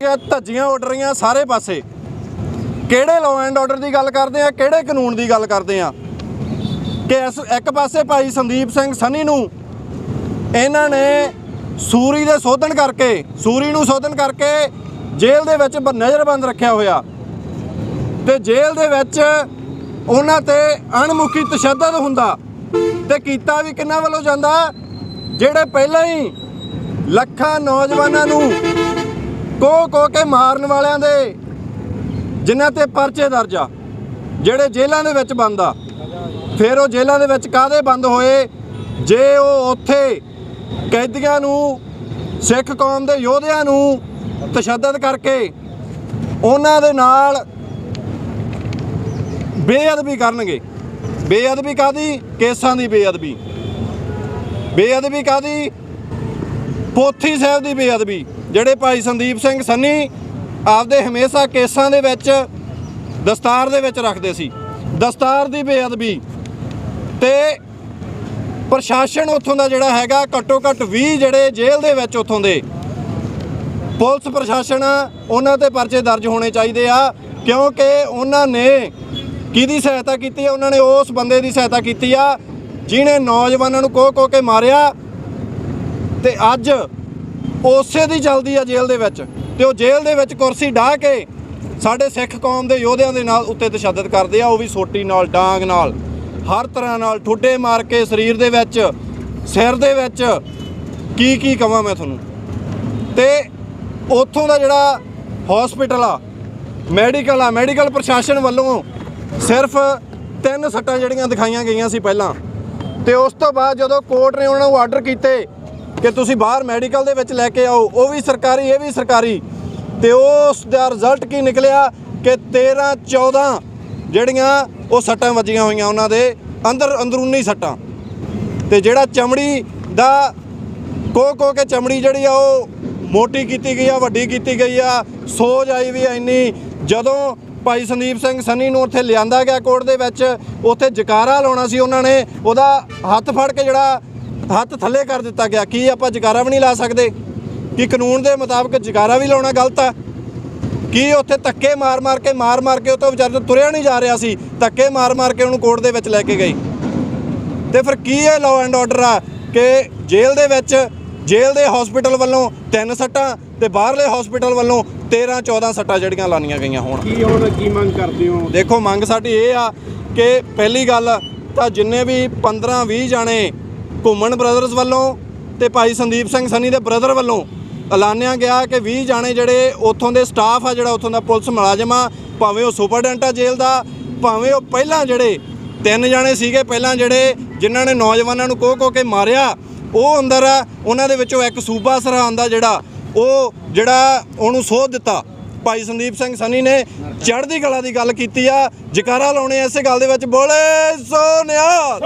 ਧੱਜੀਆਂ ਉੱਡ ਰਹੀਆਂ ਸਾਰੇ ਪਾਸੇ। ਕਿਹੜੇ ਲਾਅ ਐਂਡ ਆਰਡਰ ਦੀ ਗੱਲ ਕਰਦੇ ਆ, ਕਿਹੜੇ ਕਾਨੂੰਨ ਦੀ ਗੱਲ ਕਰਦੇ ਆ? ਕਿ ਇਸ ਇੱਕ ਪਾਸੇ ਭਾਈ ਸੰਦੀਪ ਸਿੰਘ ਸਨੀ ਨੂੰ ਇਹਨਾਂ ਨੇ ਸੂਰੀ ਦੇ ਸੋਧਣ ਕਰਕੇ, ਸੂਰੀ ਨੂੰ ਸੋਧਣ ਕਰਕੇ ਜੇਲ੍ਹ ਦੇ ਵਿੱਚ ਨਜ਼ਰਬੰਦ ਰੱਖਿਆ ਹੋਇਆ। ਤੇ ਜੇਲ੍ਹ ਦੇ ਵਿੱਚ ਉਹਨਾਂ ਤੇ ਅਣਮੁਖੀ ਤਸ਼ੱਦਦ ਹੁੰਦਾ ਤੇ ਕੀਤਾ ਵੀ ਕਿੰਨਾ ਵੱਲੋਂ ਜਾਂਦਾ? ਜਿਹੜੇ ਪਹਿਲਾਂ ਹੀ ਲੱਖਾਂ ਨੌਜਵਾਨਾਂ ਨੂੰ ਕੋ ਕੋ ਕੇ ਮਾਰਨ ਵਾਲਿਆਂ ਦੇ ਜਿਨ੍ਹਾਂ ਤੇ ਪਰਚੇ ਦਰਜ ਆ, ਜਿਹੜੇ ਜੇਲ੍ਹਾਂ ਦੇ ਵਿੱਚ ਬੰਦ ਆ। ਫਿਰ ਉਹ ਜੇਲ੍ਹਾਂ ਦੇ ਵਿੱਚ ਕਾਦੇ ਬੰਦ ਹੋਏ? ਜੇ ਉਹ ਉੱਥੇ ਕੈਦੀਆਂ ਨੂੰ, ਸਿੱਖ ਕੌਮ ਦੇ ਯੋਧਿਆਂ ਨੂੰ ਤਸ਼ੱਦਦ ਕਰਕੇ ਉਹਨਾਂ ਦੇ ਨਾਲ ਬੇਅਦਬੀ ਕਰਨਗੇ। ਬੇਅਦਬੀ ਕਾਦੀ ਕੇਸਾਂ ਦੀ ਬੇਅਦਬੀ। ਬੇਅਦਬੀ ਕਾਦੀ ਪੋਥੀ ਸਾਹਿਬ ਦੀ ਬੇਅਦਬੀ। ਜਿਹੜੇ ਭਾਈ ਸੰਦੀਪ ਸਿੰਘ ਸੰਨੀ ਆਪਦੇ ਹਮੇਸ਼ਾ ਕੇਸਾਂ ਦੇ ਵਿੱਚ ਦਸਤਾਰ ਦੇ ਵਿੱਚ ਰੱਖਦੇ ਸੀ। ਦਸਤਾਰ ਦੀ ਬੇਅਦਬੀ ਤੇ ਪ੍ਰਸ਼ਾਸਨ ਉੱਥੋਂ ਦਾ ਜਿਹੜਾ ਹੈਗਾ ਘੱਟੋ ਘੱਟ 20 ਜਿਹੜੇ ਜੇਲ੍ਹ ਦੇ ਵਿੱਚ ਉੱਥੋਂ ਦੇ। ਪੁਲਿਸ ਪ੍ਰਸ਼ਾਸਨ ਆ, ਉਹਨਾਂ ਤੇ ਪਰਚੇ ਦਰਜ ਹੋਣੇ ਚਾਹੀਦੇ ਆ ਕਿਉਂਕਿ ਉਹਨਾਂ ਨੇ ਕਿਹਦੀ ਸਹਾਇਤਾ ਕੀਤੀ ਆ? ਉਹਨਾਂ ਨੇ ਉਸ ਬੰਦੇ ਦੀ ਸਹਾਇਤਾ ਕੀਤੀ ਆ ਜਿਹਨੇ ਨੌਜਵਾਨਾਂ ਨੂੰ ਕੋਹ ਕੋਹ ਕੇ ਮਾਰਿਆ। ਤੇ ਅੱਜ ਉਸੇ ਦੀ ਚੱਲਦੀ ਆ ਜੇਲ੍ਹ ਦੇ ਵਿੱਚ ਤੇ ਉਹ ਜੇਲ੍ਹ ਦੇ ਵਿੱਚ ਕੁਰਸੀ ਢਾਹ ਕੇ ਸਾਡੇ ਸਿੱਖ ਕੌਮ ਦੇ ਯੋਧਿਆਂ ਦੇ ਨਾਲ ਉੱਤੇ ਤਸ਼ੱਦਦ ਕਰਦੇ ਆ, ਉਹ ਵੀ ਸੋਟੀ ਨਾਲ, ਡਾਂਗ ਨਾਲ, ਹਰ ਤਰ੍ਹਾਂ ਨਾਲ, ਠੁੱਡੇ ਮਾਰ ਕੇ ਸਰੀਰ ਦੇ ਵਿੱਚ, ਸਿਰ ਦੇ ਵਿੱਚ, ਕੀ ਕੀ ਕਵਾਂ ਮੈਂ ਤੁਹਾਨੂੰ? ਤੇ ਉੱਥੋਂ ਦਾ ਜਿਹੜਾ ਹਸਪੀਟਲ ਆ ਮੈਡੀਕਲ ਆ ਮੈਡੀਕਲ ਪ੍ਰਸ਼ਾਸਨ ਵੱਲੋਂ ਸਿਰਫ ਤਿੰਨ ਸੱਟਾਂ ਜਿਹੜੀਆਂ ਦਿਖਾਈਆਂ ਗਈਆਂ ਸੀ ਪਹਿਲਾਂ, ਤੇ ਉਸ ਤੋਂ ਬਾਅਦ ਜਦੋਂ ਕੋਰਟ ਨੇ ਉਹਨਾਂ ਨੂੰ ਆਰਡਰ ਕੀਤੇ ਕਿ ਤੁਸੀਂ ਬਾਹਰ ਮੈਡੀਕਲ ਦੇ ਵਿੱਚ ਲੈ ਕੇ ਆਓ, ਉਹ ਵੀ ਸਰਕਾਰੀ, ਇਹ ਵੀ ਸਰਕਾਰੀ। ਤੇ ਉਸ ਦਾ ਰਿਜ਼ਲਟ ਕੀ ਨਿਕਲਿਆ ਕਿ 13 14 ਜਿਹੜੀਆਂ ਉਹ ਸੱਟਾਂ ਵੱਜੀਆਂ ਹੋਈਆਂ ਉਹਨਾਂ ਦੇ, ਅੰਦਰ ਅੰਦਰੂਨੀ ਸੱਟਾਂ। ਤੇ ਜਿਹੜਾ ਚਮੜੀ ਦਾ ਕੋ ਕੋ ਕੇ ਚਮੜੀ ਜਿਹੜੀ ਆ ਉਹ ਮੋਟੀ ਕੀਤੀ ਗਈ ਆ, ਵੱਡੀ ਕੀਤੀ ਗਈ ਆ, ਸੋਜ ਆਈ ਵੀ ਆ ਇੰਨੀ। ਜਦੋਂ ਭਾਈ ਸੰਦੀਪ ਸਿੰਘ ਸੰਨੀ ਨੂੰ ਉੱਥੇ ਲਿਆਂਦਾ ਗਿਆ ਕੋਰਟ ਦੇ ਵਿੱਚ, ਉੱਥੇ ਜਕਾਰਾ ਲਾਉਣਾ ਸੀ ਉਹਨਾਂ ਨੇ, ਉਹਦਾ ਹੱਥ ਫੜ ਕੇ ਜਿਹੜਾ ਹੱਥ ਥੱਲੇ ਕਰ ਦਿੱਤਾ ਗਿਆ। ਕੀ ਆਪਾਂ ਜਕਾਰਾ ਵੀ ਨਹੀਂ ਲਾ ਸਕਦੇ? ਕਿ ਕਾਨੂੰਨ ਦੇ ਮੁਤਾਬਕ ਜਕਾਰਾ ਵੀ ਲਾਉਣਾ ਗਲਤ ਆ? ਕੀ ਉੱਥੇ ਧੱਕੇ ਮਾਰ ਮਾਰ ਕੇ ਮਾਰ ਮਾਰ ਕੇ ਉਹ ਤੋਂ ਵਿਚਾਰੇ ਤੋਂ ਤੁਰਿਆ ਨਹੀਂ ਜਾ ਰਿਹਾ ਸੀ? ਧੱਕੇ ਮਾਰ ਮਾਰ ਕੇ ਉਹਨੂੰ ਕੋਰਟ ਦੇ ਵਿੱਚ ਲੈ ਕੇ ਗਈ। ਤੇ ਫਿਰ ਕੀ ਇਹ ਲਾਅ ਐਂਡ ਆਰਡਰ ਆ ਕਿ ਜੇਲ੍ਹ ਦੇ ਵਿੱਚ ਜੇਲ੍ਹ ਦੇ ਹਸਪੀਟਲ ਵੱਲੋਂ ਤਿੰਨ ਸੱਟਾਂ ਤੇ ਬਾਹਰਲੇ ਹਸਪੀਟਲ ਵੱਲੋਂ 13 14 ਸੱਟਾਂ ਜਿਹੜੀਆਂ ਲਾਨੀਆਂ ਗਈਆਂ ਹੋਣ। ਕੀ ਹੁਣ ਕੀ ਮੰਗ ਕਰਦੇ ਹੋ? ਦੇਖੋ ਮੰਗ ਸਾਡੀ ਇਹ ਆ ਕਿ ਪਹਿਲੀ ਗੱਲ ਤਾਂ ਜਿੰਨੇ ਵੀ 15 20 ਜਾਣੇ ਘੁੰਮਣ ਬ੍ਰਦਰਜ਼ ਵੱਲੋਂ ਤੇ ਭਾਈ ਸੰਦੀਪ ਸਿੰਘ ਸਨੀ ਦੇ ਬ੍ਰਦਰ ਵੱਲੋਂ ਐਲਾਨਿਆ ਗਿਆ ਕਿ 20 ਜਾਣੇ ਜਿਹੜੇ ਉੱਥੋਂ ਦੇ ਸਟਾਫ ਆ ਜਿਹੜਾ ਉੱਥੋਂ ਦਾ ਪੁਲਿਸ ਮੁਲਾਜ਼ਮ ਆ, ਭਾਵੇਂ ਉਹ ਸੁਪਰਡੈਂਟ ਆ ਜੇਲ੍ਹ ਦਾ, ਭਾਵੇਂ ਉਹ ਪਹਿਲਾਂ ਜਿਹੜੇ ਤਿੰਨ ਜਾਣੇ ਸੀਗੇ, ਪਹਿਲਾਂ ਜਿਹੜੇ ਜਿਨ੍ਹਾਂ ਨੇ ਨੌਜਵਾਨਾਂ ਨੂੰ ਕੋਹ ਕੋਹ ਕੇ ਮਾਰਿਆ, ਉਹ ਅੰਦਰ ਆ, ਉਹਨਾਂ ਦੇ ਵਿੱਚੋਂ ਇੱਕ ਸੂਬਾ ਸਰਹੰਦ ਦਾ ਜਿਹੜਾ, ਉਹ ਜਿਹੜਾ ਉਹਨੂੰ ਸੋਧ ਦਿੱਤਾ। ਭਾਈ ਸੰਦੀਪ ਸਿੰਘ ਸਨੀ ਨੇ ਚੜ੍ਹਦੀ ਕਲਾ ਦੀ ਗੱਲ ਕੀਤੀ ਆ। ਜਕਾਰਾ ਲਾਉਣੇ ਐਸੇ ਗੱਲ ਦੇ ਵਿੱਚ। ਬੋਲੇ ਸੋਨਿਆ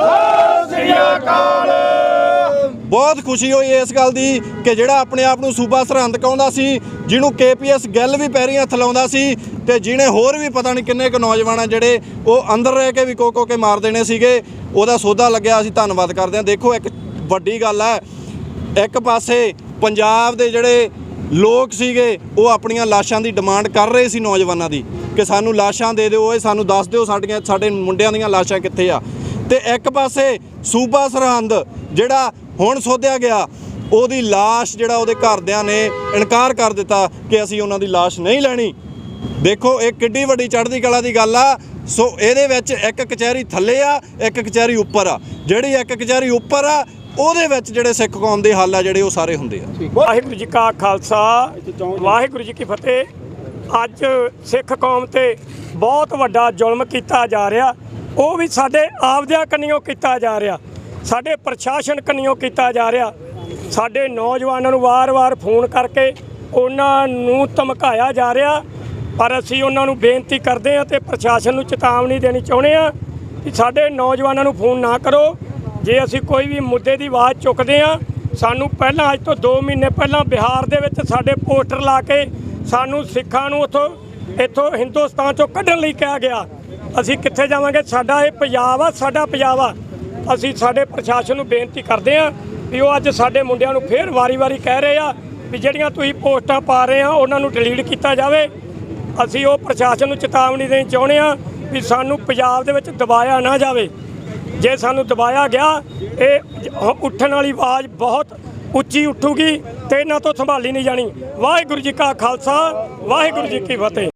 ਬਹੁਤ ਖੁਸ਼ੀ ਹੋਈ ਇਸ ਗੱਲ ਦੀ ਕਿ ਜਿਹੜਾ ਆਪਣੇ ਆਪ ਨੂੰ ਸੂਬਾ ਸਰਹੰਦ ਕਹਿੰਦਾ ਸੀ, ਜਿਹਨੂੰ ਕੇਪੀਐਸ ਗਿੱਲ ਵੀ ਪੈਰੀਂ ਹੱਥ ਲਾਉਂਦਾ ਸੀ ਤੇ ਜਿਹਨੇ ਹੋਰ ਵੀ ਪਤਾ ਨਹੀਂ ਕਿੰਨੇ ਕੁ ਨੌਜਵਾਨ ਆ ਜਿਹੜੇ ਉਹ ਅੰਦਰ ਰਹਿ ਕੇ ਵੀ ਕੋ ਕੋ ਕੇ ਮਾਰ ਦੇਣੇ ਸੀਗੇ। ਉਹਦਾ ਸੌਦਾ ਲੱਗਿਆ, ਅਸੀਂ ਧੰਨਵਾਦ ਕਰਦੇ ਹਾਂ। ਦੇਖੋ, ਇੱਕ ਵੱਡੀ ਗੱਲ ਹੈ ਇੱਕ ਪਾਸੇ ਪੰਜਾਬ ਦੇ ਜਿਹੜੇ ਲੋਕ ਸੀਗੇ, ਉਹ ਆਪਣੀਆਂ ਲਾਸ਼ਾਂ ਦੀ ਡਿਮਾਂਡ ਕਰ ਰਹੇ ਸੀ ਨੌਜਵਾਨਾਂ ਦੀ ਕਿ ਸਾਨੂੰ ਲਾਸ਼ਾਂ ਦੇ ਦਿਓ, ਓਏ ਸਾਨੂੰ ਦੱਸ ਦਿਓ ਸਾਡੀਆਂ ਸਾਡੇ ਮੁੰਡਿਆਂ ਦੀਆਂ ਲਾਸ਼ਾਂ ਕਿੱਥੇ ਆ। ਤੇ ਇੱਕ ਪਾਸੇ ਸੂਬਾ ਸਰਹੰਦ, ਜਿਹੜਾ ਹੁਣ ਸੋਧਿਆ ਗਿਆ, ਉਹਦੀ ਲਾਸ਼ ਜਿਹੜਾ ਉਹਦੇ ਘਰਦਿਆਂ ਨੇ ਇਨਕਾਰ ਕਰ ਦਿੱਤਾ ਕਿ ਅਸੀਂ ਉਹਨਾਂ ਦੀ ਲਾਸ਼ ਨਹੀਂ ਲੈਣੀ। ਦੇਖੋ, ਇਹ ਕਿੱਡੀ ਵੱਡੀ ਚੜ੍ਹਦੀ ਕਲਾ ਦੀ ਗੱਲ ਆ। ਸੋ ਇਹਦੇ ਵਿੱਚ ਇੱਕ ਕਚਹਿਰੀ ਥੱਲੇ ਆ, ਇੱਕ ਕਚਹਿਰੀ ਉੱਪਰ ਆ। ਜਿਹੜੀ ਇੱਕ ਕਚਹਿਰੀ ਉੱਪਰ ਆ ਉਹਦੇ ਵਿੱਚ ਜਿਹੜੇ ਸਿੱਖ ਕੌਮ ਦੇ ਹੱਲ ਆ ਜਿਹੜੇ ਉਹ ਸਾਰੇ ਹੁੰਦੇ ਆ। ਵਾਹਿਗੁਰੂ ਜੀ ਕਾ ਖਾਲਸਾ, ਵਾਹਿਗੁਰੂ ਜੀ ਕੀ ਫਤਿਹ। ਅੱਜ ਸਿੱਖ ਕੌਮ ਤੇ ਬਹੁਤ ਵੱਡਾ ਜ਼ੁਲਮ ਕੀਤਾ ਜਾ ਰਿਹਾ। ਉਹ ਵੀ ਸਾਡੇ ਆਪਦਿਆਂ ਕੰਨਿਓ ਕੀਤਾ ਜਾ ਰਿਹਾ। ਸਾਡੇ ਪ੍ਰਸ਼ਾਸਨ ਕੰਨਿਓ ਕੀਤਾ ਜਾ ਰਿਹਾ। ਸਾਡੇ ਨੌਜਵਾਨਾਂ ਨੂੰ ਵਾਰ-ਵਾਰ ਫੋਨ ਕਰਕੇ ਉਹਨਾਂ ਨੂੰ ਧਮਕਾਇਆ ਜਾ ਰਿਹਾ। ਪਰ ਅਸੀਂ ਉਹਨਾਂ ਨੂੰ ਬੇਨਤੀ ਕਰਦੇ ਹਾਂ ਤੇ ਪ੍ਰਸ਼ਾਸਨ ਨੂੰ ਚੇਤਾਵਨੀ ਦੇਣੀ ਚਾਹੁੰਦੇ ਹਾਂ ਕਿ ਸਾਡੇ ਨੌਜਵਾਨਾਂ ਨੂੰ ਫੋਨ ਨਾ ਕਰੋ। ਜੇ ਅਸੀਂ ਕੋਈ ਵੀ ਮੁੱਦੇ ਦੀ ਆਵਾਜ਼ ਚੁੱਕਦੇ ਆ ਸਾਨੂੰ ਪਹਿਲਾਂ ਅੱਜ ਤੋਂ 2 ਮਹੀਨੇ ਪਹਿਲਾਂ ਬਿਹਾਰ ਦੇ ਵਿੱਚ ਸਾਡੇ ਪੋਸਟਰ ਲਾ ਕੇ ਸਾਨੂੰ ਸਿੱਖਾਂ ਨੂੰ ਉੱਥੋਂ, ਇੱਥੋਂ ਹਿੰਦੁਸਤਾਨ ਚੋਂ ਕੱਢਣ ਲਈ ਕਿਹਾ ਗਿਆ। ਅਸੀਂ ਕਿੱਥੇ ਜਾਵਾਂਗੇ? ਸਾਡਾ ਇਹ ਪੰਜਾਬ ਆ, ਸਾਡਾ ਪੰਜਾਬ ਆ। ਅਸੀਂ ਸਾਡੇ ਪ੍ਰਸ਼ਾਸਨ ਨੂੰ ਬੇਨਤੀ ਕਰਦੇ ਆ ਵੀ ਉਹ ਅੱਜ ਸਾਡੇ ਮੁੰਡਿਆਂ ਨੂੰ ਫੇਰ ਵਾਰੀ-ਵਾਰੀ ਕਹਿ ਰਹੇ ਆ ਵੀ ਜਿਹੜੀਆਂ ਤੁਸੀਂ ਪੋਸਟਾਂ ਪਾ ਰਹੇ ਆ, ਉਹਨਾਂ ਨੂੰ ਡਿਲੀਟ ਕੀਤਾ ਜਾਵੇ। ਅਸੀਂ ਉਹ ਪ੍ਰਸ਼ਾਸਨ ਨੂੰ ਚੇਤਾਵਨੀ ਦੇਣੀ ਚਾਹੁੰਦੇ ਆ ਵੀ ਸਾਨੂੰ ਪੰਜਾਬ ਦੇ ਵਿੱਚ ਦਬਾਇਆ ਨਾ ਜਾਵੇ। ਜੇ ਸਾਨੂੰ ਦਬਾਇਆ ਗਿਆ, ਇਹ ਉੱਠਣ ਵਾਲੀ ਆਵਾਜ਼ ਬਹੁਤ ਉੱਚੀ ਉੱਠੂਗੀ ਤੇ ਇਹਨਾਂ ਤੋਂ ਸੰਭਾਲੀ ਨਹੀਂ ਜਾਣੀ। ਵਾਹਿਗੁਰੂ ਜੀ ਕਾ ਖਾਲਸਾ, ਵਾਹਿਗੁਰੂ ਜੀ ਕੀ ਫਤਿਹ।